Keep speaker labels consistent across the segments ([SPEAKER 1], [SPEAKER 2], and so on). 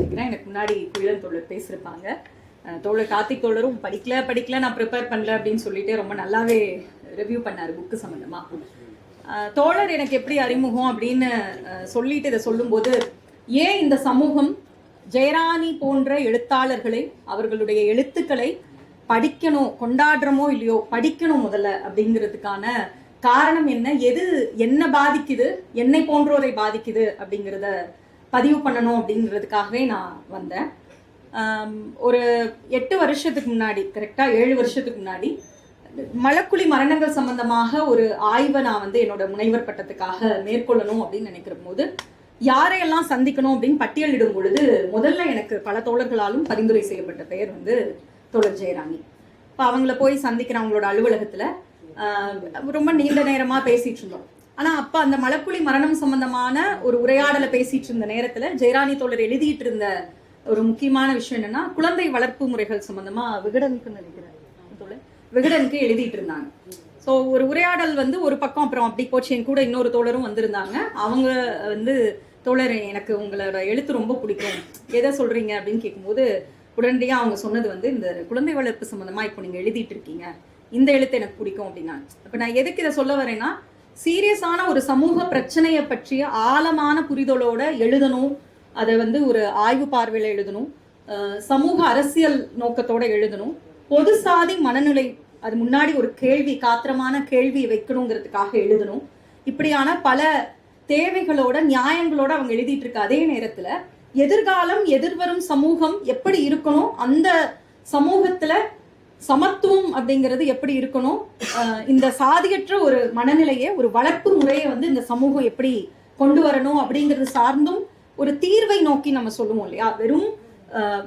[SPEAKER 1] நினைக்கிறேன் எனக்கு முன்னாடி குயிலன் தோழர் பேசியிருப்பாங்க. தோழர் கார்த்திக் தோழரும் படிக்கல படிக்கல நான் ப்ரிப்பேர் பண்ணல அப்படின்னு சொல்லிட்டு ரொம்ப நல்லாவே ரிவ்யூ பண்ணாரு புக்கு சம்மந்தமாக தோழர் எனக்கு எப்படி அறிமுகம் அப்படின்னு சொல்லிட்டு இதை சொல்லும்போது ஏன் இந்த சமூகம் ஜெயராணி போன்ற எழுத்தாளர்களை அவர்களுடைய எழுத்துக்களை படிக்கணும் கொண்டாடுறமோ இல்லையோ படிக்கணும் முதல்ல அப்படிங்கிறதுக்கான காரணம் என்ன எது என்ன பாதிக்குது என்னை போன்றோரை பாதிக்குது அப்படிங்கிறத பதிவு பண்ணணும் அப்படிங்கிறதுக்காகவே நான் வந்தேன். ஒரு எட்டு வருஷத்துக்கு முன்னாடி கரெக்டாக ஏழு வருஷத்துக்கு முன்னாடி மலக்குழி மரணங்கள் சம்பந்தமாக ஒரு ஆய்வை நான் வந்து என்னோட முனைவர் பட்டத்துக்காக மேற்கொள்ளணும் அப்படின்னு நினைக்கிற போது யாரையெல்லாம் சந்திக்கணும் அப்படின்னு பட்டியலிடும் பொழுது முதல்ல எனக்கு பல தோழர்களாலும் பரிந்துரை செய்யப்பட்ட பெயர் வந்து தோழர் ஜெயராணி. இப்போ அவங்கள போய் சந்திக்கிறேன் அவங்களோட அலுவலகத்தில் ரொம்ப நீண்ட நேரமாக பேசிகிட்டு இருந்தோம். ஆனா அப்ப அந்த மலக்குழி மரணம் சம்பந்தமான ஒரு உரையாடலை பேசிட்டு இருந்த நேரத்துல ஜெயராணி தோழர் எழுதிட்டு இருந்த ஒரு முக்கியமான விஷயம் என்னன்னா குழந்தை வளர்ப்பு முறைகள் சம்பந்தமா விகடனுக்கு நினைக்கிறேன். தோழர் விகடனுக்கு எழுதிட்டு இருந்தாங்க. ஸோ ஒரு உரையாடல் வந்து ஒரு பக்கம் அப்புறம் அப்படி போச்சு. என் கூட இன்னொரு தோழரும் வந்திருந்தாங்க. அவங்க வந்து தோழர் எனக்கு உங்களோட எழுத்து ரொம்ப பிடிக்கும். எதை சொல்றீங்க அப்படின்னு கேட்கும்போது உடனடியாக அவங்க சொன்னது வந்து இந்த குழந்தை வளர்ப்பு சம்பந்தமா இப்போ நீங்க எழுதிட்டு இருக்கீங்க. இந்த எழுத்து எனக்கு பிடிக்கும் அப்படின்னா அப்ப நான் எதுக்கு இதை சொல்ல வரேன்னா சீரியஸான ஒரு சமூக பிரச்சனையை பற்றிய ஆழமான புரிதலோட எழுதணும். அதை வந்து ஒரு ஆய்வு பார்வையில் எழுதணும். சமூக அரசியல் நோக்கத்தோட எழுதணும். பொது சாதி மனநிலை அது முன்னாடி ஒரு கேள்வி காத்திரமான கேள்வி வைக்கணுங்கிறதுக்காக எழுதணும். இப்படியான பல தேவைகளோட நியாயங்களோட அவங்க எழுதிட்டு இருக்க அதே நேரத்துல எதிர்காலம் எதிர்வரும் சமூகம் எப்படி இருக்கணும் அந்த சமூகத்துல சமத்துவம் அப்படிங்கிறது எப்படி இருக்கணும்? இந்த சாதியற்ற ஒரு மனநிலையை ஒரு வளர்ப்பு முறையை வந்து இந்த சமூகம் எப்படி கொண்டு வரணும் அப்படிங்கிறது சார்ந்தும் ஒரு தீர்வை நோக்கி நம்ம சொல்லுவோம் இல்லையா? வெறும்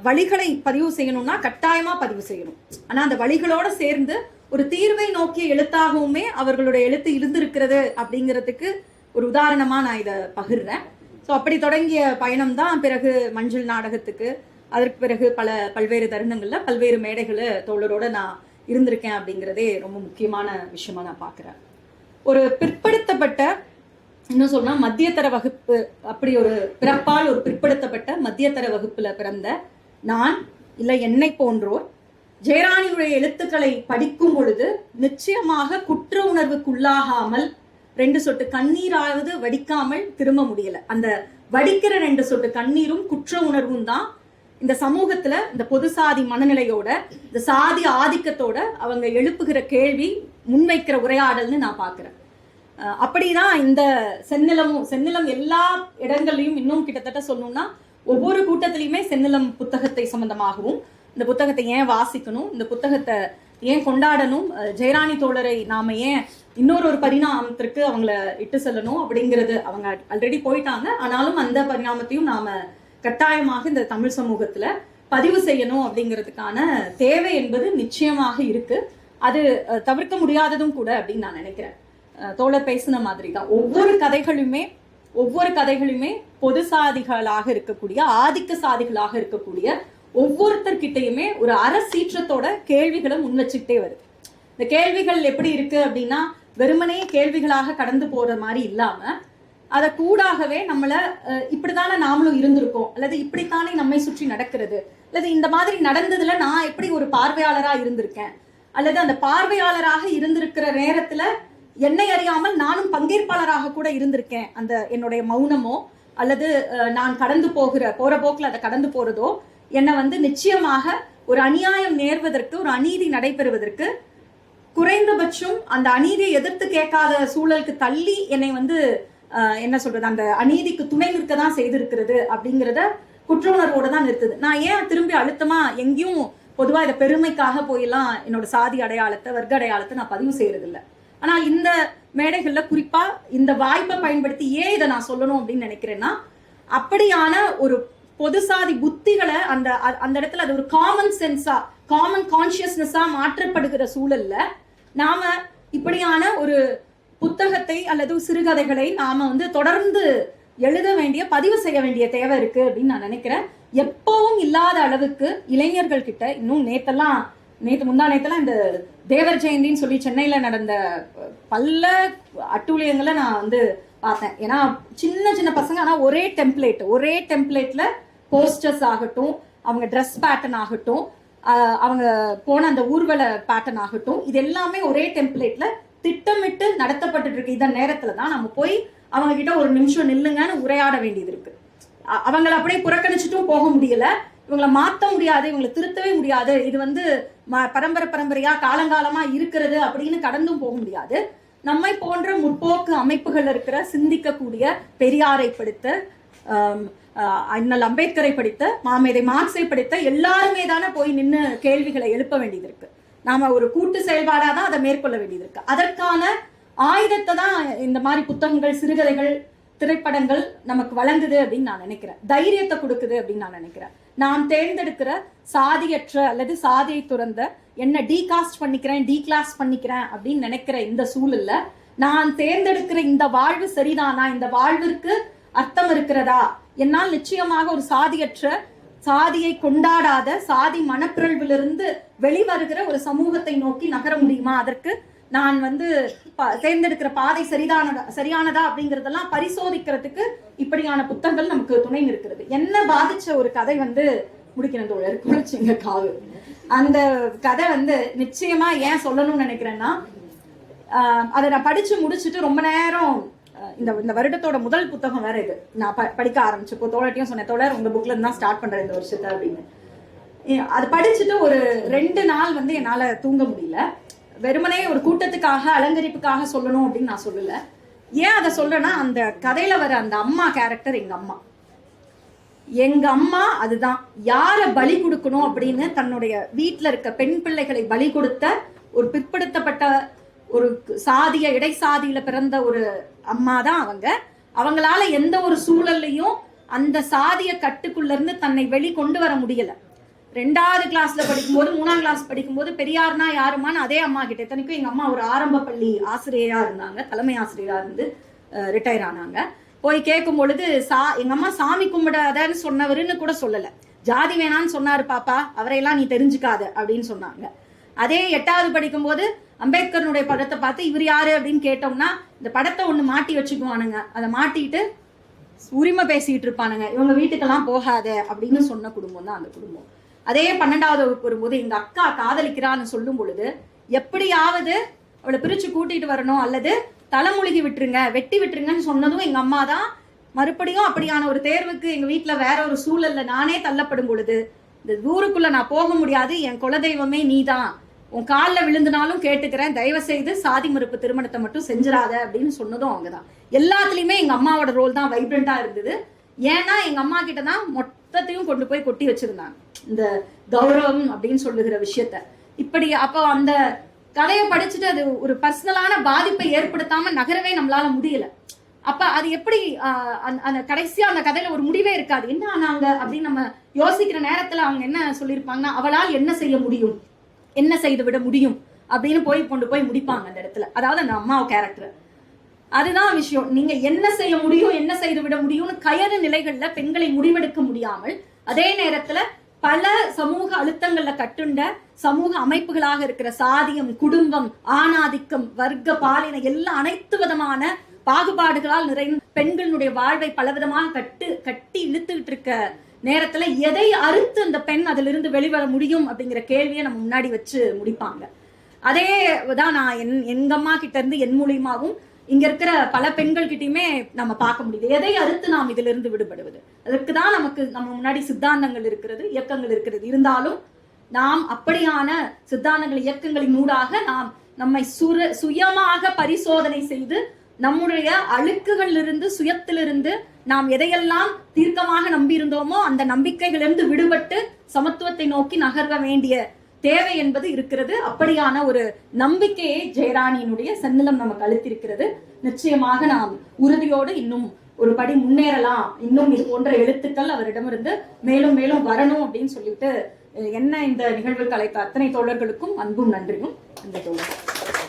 [SPEAKER 1] வழிகளை பதிவு செய்யணும்னா கட்டாயமா பதிவு செய்யணும். ஆனா அந்த வழிகளோட சேர்ந்து ஒரு தீர்வை நோக்கிய எழுத்தாகவுமே அவர்களுடைய எழுத்து இருந்திருக்கிறது அப்படிங்கிறதுக்கு ஒரு உதாரணமா நான் இதை பகிர்றேன். ஸோ அப்படி தொடங்கிய பயணம் தான் பிறகு மஞ்சள் நாடகத்துக்கு அதற்கு பிறகு பல பல்வேறு தருணங்கள்ல பல்வேறு மேடைகளை தோழரோட நான் இருந்திருக்கேன் அப்படிங்கிறதே ரொம்ப முக்கியமான விஷயமா நான் பார்க்குறேன் ஒரு பிற்படுத்தப்பட்ட இன்னும் சொல்லணும் மத்தியதர வகுப்பு அப்படி ஒரு பிறப்பால் ஒரு பிற்படுத்தப்பட்ட மத்தியதர வகுப்புல பிறந்த நான் இல்லை என்னை போன்றோர் ஜெயராணியுடைய எழுத்துக்களை படிக்கும் பொழுது நிச்சயமாக குற்ற உணர்வுக்குள்ளாகாமல் ரெண்டு சொட்டு கண்ணீராவது வடிக்காமல் திரும்ப முடியல. அந்த வடிக்கிற ரெண்டு சொட்டு கண்ணீரும் குற்ற உணர்வும் தான் இந்த சமூகத்துல இந்த பொது சாதி மனநிலையோட இந்த சாதி ஆதிக்கத்தோட அவங்க எழுப்புகிற கேள்வி முன்வைக்கிற உரையாடல்னு நான் பாக்குறேன் அப்படிதான் இந்த செந்நிலமும் செந்நிலம் எல்லா இடங்கள்லயும் இன்னும் கிட்டத்தட்ட சொல்லணும்னா ஒவ்வொரு கூட்டத்திலையுமே செந்நிலம் புத்தகத்தை சம்பந்தமாகவும் இந்த புத்தகத்தை ஏன் வாசிக்கணும் இந்த புத்தகத்தை ஏன் கொண்டாடணும் ஜெயராணி தோழரை நாம ஏன் இன்னொரு ஒரு பரிணாமத்திற்கு அவங்கள இட்டு செல்லணும் அப்படிங்கிறது அவங்க ஆல்ரெடி போயிட்டாங்க. ஆனாலும் அந்த பரிணாமத்தையும் நாம கட்டாயமாக இந்த தமிழ் சமூகத்துல பதிவு செய்யணும் அப்படிங்கிறதுக்கான தேவை என்பது நிச்சயமாக இருக்கு. அது தவிர்க்க முடியாததும் கூட அப்படின்னு நான் நினைக்கிறேன். தோழர் பேசின மாதிரி தான் ஒவ்வொரு கதைகளுமே ஒவ்வொரு கதைகளுமே பொது சாதிகளாக இருக்கக்கூடிய ஆதிக்க சாதிகளாக இருக்கக்கூடிய ஒவ்வொருத்தர்கிட்டயுமே ஒரு அரசீற்றத்தோட கேள்விகளை முன் வச்சுக்கிட்டே வருது. இந்த கேள்விகள் எப்படி இருக்கு அப்படின்னா வெறுமனே கேள்விகளாக கடந்து போற மாதிரி இல்லாம அதை கூடாகவே நம்மளை இப்படித்தானே நாமளும் இருந்திருக்கோம். அல்லது இப்படித்தானே நம்மை சுற்றி நடக்கிறது. அல்லது இந்த மாதிரி நடந்ததுல நான் எப்படி ஒரு பார்வையாளராக இருந்திருக்கேன்? அல்லது அந்த பார்வையாளராக இருந்திருக்கிற நேரத்துல என்னை அறியாமல் நானும் பங்கேற்பாளராக கூட இருந்திருக்கேன். அந்த என்னுடைய மௌனமோ அல்லது நான் கடந்து போகிற போற போக்கில் அதை கடந்து போறதோ என்னை வந்து நிச்சயமாக ஒரு அநியாயம் நேர்வதற்கு ஒரு அநீதி நடைபெறுவதற்கு குறைந்தபட்சம் அந்த அநீதியை எதிர்த்து கேட்காத சூழலுக்கு தள்ளி என்னை வந்து என்ன சொல்றது அந்த அநீதிக்கு துணை நிற்க தான் செய்திருக்கிறது அப்படிங்கிறத குற்ற உணர்வோட தான் நிறுத்துது. நான் ஏன் திரும்பி அழுத்தமா எங்கேயும் பொதுவாக இதை பெருமைக்காக போயெல்லாம் என்னோட சாதி அடையாளத்தை வர்க்க அடையாளத்தை நான் பதிவு செய்யறது இல்லை ஆனால் இந்த மேடைகளில் குறிப்பாக இந்த வாய்ப்பை பயன்படுத்தி ஏன் இதை நான் சொல்லணும் அப்படின்னு நினைக்கிறேன்னா அப்படியான ஒரு பொது சாதி புத்திகளை அந்த அ- அந்த இடத்துல அது ஒரு காமன் சென்ஸா காமன் கான்சியஸ்னஸா மாற்றப்படுகிற சூழல்ல நாம இப்படியான ஒரு புத்தகத்தை அல்லது சிறுகதைகளை நாம வந்து தொடர்ந்து எழுத வேண்டிய பதிவு செய்ய வேண்டிய தேவை இருக்கு அப்படின்னு நான் நினைக்கிறேன். எப்பவும் இல்லாத அளவுக்கு இளைஞர்கள் கிட்ட இன்னும் நேத்தெல்லாம் நேற்று முந்தா நேத்தெல்லாம் இந்த தேவர் ஜெயந்தின்னு சொல்லி சென்னையில நடந்த பல்ல அட்டூழியங்களை நான் வந்து பார்த்தேன். ஏன்னா சின்ன சின்ன பசங்க ஆனா ஒரே டெம்ப்ளேட் ஒரே டெம்ப்ளேட்ல போஸ்டர்ஸ் ஆகட்டும் அவங்க ட்ரெஸ் பேட்டர்ன் ஆகட்டும் அவங்க போன அந்த ஊர்வல பேட்டர்ன் ஆகட்டும் இது எல்லாமே ஒரே டெம்ப்ளேட்ல திட்டமிட்டு நடத்தப்பட்டு இருக்கு இந்த நேரத்துல தான் நம்ம போய் அவங்க கிட்ட ஒரு நிமிஷம் நில்லுங்கன்னு உரையாட வேண்டியது இருக்கு. அவங்களை அவங்கள அப்படியே புறக்கணிச்சிட்டும் போக முடியல. இவங்களை மாத்த முடியாது இவங்களை திருத்தவே முடியாது. இது வந்து ம- பரம்பரை பரம்பரையா காலங்காலமா இருக்கிறது அப்படின்னு கடந்தும் போக முடியாது. நம்மை போன்ற முற்போக்கு அமைப்புகள் இருக்கிற சிந்திக்கக்கூடிய பெரியாரை படித்த அண்ணல் அம்பேத்கரை படித்த மாமேதை மார்க்ஸை படித்த எல்லாருமே தானே போய் நின்று கேள்விகளை எழுப்ப வேண்டியது இருக்கு. நாம ஒரு கூட்டு செயல்பாடாக தான் அதை மேற்கொள்ள வேண்டியது இருக்கு அதற்கான ஆயுதத்தை தான் இந்த மாதிரி புத்தகங்கள் சிறுகதைகள் திரைப்படங்கள் நமக்கு வழங்குது அப்படின்னு நான் நினைக்கிறேன். தைரியத்தை கொடுக்குது அப்படின்னு நான் நினைக்கிறேன். நான் தேர்ந்தெடுக்கிற சாதியற்ற அல்லது சாதியை துறந்த என்ன டீகாஸ்ட் பண்ணிக்கிறேன் டீக்ளாஸ் பண்ணிக்கிறேன் அப்படின்னு நினைக்கிற இந்த சூழல்ல நான் தேர்ந்தெடுக்கிற இந்த வாழ்வு சரிதானா? இந்த வாழ்விற்கு அர்த்தம் இருக்கிறதா? என்னால் நிச்சயமாக ஒரு சாதியற்ற சாதியை கொண்டாடாத சாதி மனப்பிறழ்விலிருந்து வெளிவருகிற ஒரு சமூகத்தை நோக்கி நகர முடியுமா? அதற்கு நான் வந்து தேர்ந்தெடுக்கிற பாதை சரிதானதா சரியானதா அப்படிங்கறதெல்லாம் பரிசோதிக்கிறதுக்கு இப்படியான புத்தகங்கள் நமக்கு துணை இருக்கிறது என்ன பாதிச்ச ஒரு கதை வந்து முடிக்கிற தோழர்? குளிச்சிங்க காவு. அந்த கதை வந்து நிச்சயமா ஏன் சொல்லணும்னு நினைக்கிறேன்னா அதை நான் படிச்சு முடிச்சுட்டு ரொம்ப நேரம் இந்த இந்த வருடத்தோட முதல் புத்தகம் வேற இது. நான் ப- படிக்க ஆரம்பிச்சப்போ தோழர்ட்டையும் சொன்னேன் தோழர் உங்க புக்ல இருந்து தான் ஸ்டார்ட் பண்றேன் இந்த வருஷத்தை அப்படின்னு. அது படிச்சுட்டு ஒரு ரெண்டு நாள் வந்து என்னால தூங்க முடியல. வெறுமனே ஒரு கூட்டத்துக்காக அலங்கரிப்புக்காக சொல்லணும் அப்படின்னு நான் சொல்லல. ஏன் அதை சொல்றேன்னா அந்த கதையில வர அந்த அம்மா கேரக்டர் எங்க அம்மா. எங்க அம்மா அதுதான். யார பலி கொடுக்கணும் அப்படின்னு தன்னுடைய வீட்டுல இருக்க பெண் பிள்ளைகளை பலி கொடுத்த ஒரு பிற்படுத்தப்பட்ட ஒரு சாதிய இடைசாதியில பிறந்த ஒரு அம்மா தான் அவங்க. அவங்களால எந்த ஒரு சூழல்லையும் அந்த சாதிய கட்டுக்குள்ள இருந்து தன்னை வெளி கொண்டு வர முடியல. ரெண்டாவது கிளாஸ்ல படிக்கும்போது மூணாம் கிளாஸ் படிக்கும்போது பெரியார்னா யாருமான்னு அதே அம்மா கிட்ட இத்தனைக்கும் எங்க அம்மா ஒரு ஆரம்ப பள்ளி ஆசிரியரா இருந்தாங்க தலைமை ஆசிரியரா இருந்து ரிட்டையர் ஆனாங்க. போய் கேட்கும் பொழுது சா எங்க அம்மா சாமி கும்பிடாதன்னு சொன்னவருன்னு கூட சொல்லல. ஜாதி வேணான்னு சொன்னாரு பாப்பா அவரையெல்லாம் நீ தெரிஞ்சுக்காத அப்படின்னு சொன்னாங்க. அதே எட்டாவது படிக்கும்போது அம்பேத்கரனுடைய படத்தை பார்த்து இவர் யாரு அப்படின்னு கேட்டோம்னா இந்த படத்தை ஒன்று மாட்டி வச்சுக்குவானுங்க. அதை மாட்டிட்டு உரிமை பேசிட்டு இருப்பானுங்க. இவங்க வீட்டுக்கெல்லாம் போகாத அப்படின்னு சொன்ன குடும்பம் தான் அந்த குடும்பம். அதே பன்னெண்டாவது வகுப்பு வரும்போது எங்க அக்கா காதலிக்கிறான்னு சொல்லும் பொழுது எப்படியாவது அவளை பிரிச்சு கூட்டிட்டு வரணும் அல்லது தலைமுழுகி விட்டுருங்க வெட்டி விட்டுருங்கன்னு சொன்னதும் எங்க அம்மா தான். மறுபடியும் அப்படியான ஒரு தேர்வுக்கு எங்க வீட்டில் வேற ஒரு சூழல்ல நானே தள்ளப்படும் பொழுது இந்த ஊருக்குள்ள நான் போக முடியாது என் குலதெய்வமே நீதான். உன் காலில் விழுந்துனாலும் கேட்டுக்கிறேன். தயவு செய்து சாதி மறுப்பு திருமணத்தை மட்டும் செஞ்சிடாத அப்படின்னு சொன்னதும் அவங்க தான் எல்லாத்துலேயுமே எங்க அம்மாவோட ரோல் தான் வைப்ரண்ட்டாக இருந்தது. ஏன்னா எங்க அம்மா கிட்ட தான் மொத்தத்தையும் கொண்டு போய் கொட்டி வச்சிருந்தாங்க. இந்த கௌரவம் அப்படின்னு சொல்லுகிற விஷயத்த. இப்படி அப்போ அந்த கதையை படிச்சுட்டு அது ஒரு பர்சனலான பாதிப்பை ஏற்படுத்தாம நகரவே நம்மளால முடியல. அப்ப அது எப்படி அந்த- அந்த கடைசியா அந்த கதையில ஒரு முடிவே இருக்காது. என்ன ஆனாங்க அப்படின்னு நம்ம யோசிக்கிற நேரத்துல அவங்க என்ன சொல்லியிருப்பாங்கன்னா அவளால் என்ன செய்ய முடியும்? என்ன செய்து விட முடியும் அப்படின்னு போய் கொண்டு போய் முடிப்பாங்க அந்த இடத்துல. அதாவது அந்த அம்மாவை கேரக்டர் அதுதான் விஷயம். நீங்க என்ன செய்ய முடியும் என்ன செய்து விட முடியும்னு கயறு நிலைகள்ல பெண்களை முடிவெடுக்க முடியாமல் அதே நேரத்துல பல சமூக அழுத்தங்கள்ல கட்டுண்ட சமூக அமைப்புகளாக இருக்கிற சாதியம் குடும்பம் ஆணாதிக்கம் வர்க்க பாலின எல்லா அனைத்து விதமான பாகுபாடுகளால் நிறைந்த பெண்களுடைய வாழ்வை பலவிதமாக கட்டு கட்டி இழுத்துக்கிட்டு இருக்க நேரத்துல எதை அறுத்து அந்த பெண் அதிலிருந்து வெளிவர முடியும் அப்படிங்கிற கேள்வியை நம்ம முன்னாடி வச்சு முடிப்பாங்க. அதே தான் நான் என் எங்க அம்மா கிட்ட இருந்து என் மூலியமாகவும் இங்க இருக்கிற பல பெண்கள் கிட்டயுமே நம்ம பார்க்க முடியுது. எதை அறுத்து நாம் இதுல இருந்து விடுபடுவது? அதற்கு தான் நமக்கு நம்ம முன்னாடி சித்தாந்தங்கள் இருக்கிறது இயக்கங்கள் இருக்கிறது. இருந்தாலும் நாம் அப்படியான சித்தாந்தங்கள் இயக்கங்களின் ஊடாக நாம் நம்மை சுர சுயமாக பரிசோதனை செய்து நம்முடைய அழுக்குகளிலிருந்து சுயத்திலிருந்து நாம் எதையெல்லாம் தீர்க்கமாக நம்பியிருந்தோமோ அந்த நம்பிக்கைகளிலிருந்து விடுபட்டு சமத்துவத்தை நோக்கி நகர வேண்டிய தேவை என்பது இருக்கிறது. அப்படியான ஒரு நம்பிக்கையை ஜெயராணியினுடைய சன்னிலம் நமக்கு அளித்திருக்கிறது. நிச்சயமாக நாம் உறுதியோடு இன்னும் ஒரு படி முன்னேறலாம். இன்னும் இது போன்ற எழுத்துக்கள் அவரிடமிருந்து மேலும் மேலும் வரணும் அப்படின்னு சொல்லிட்டு என்ன இந்த நிகழ்வுக்கு அழைத்த அத்தனை தோழர்களுக்கும் அன்பும் நன்றியும். அந்த தோழர்.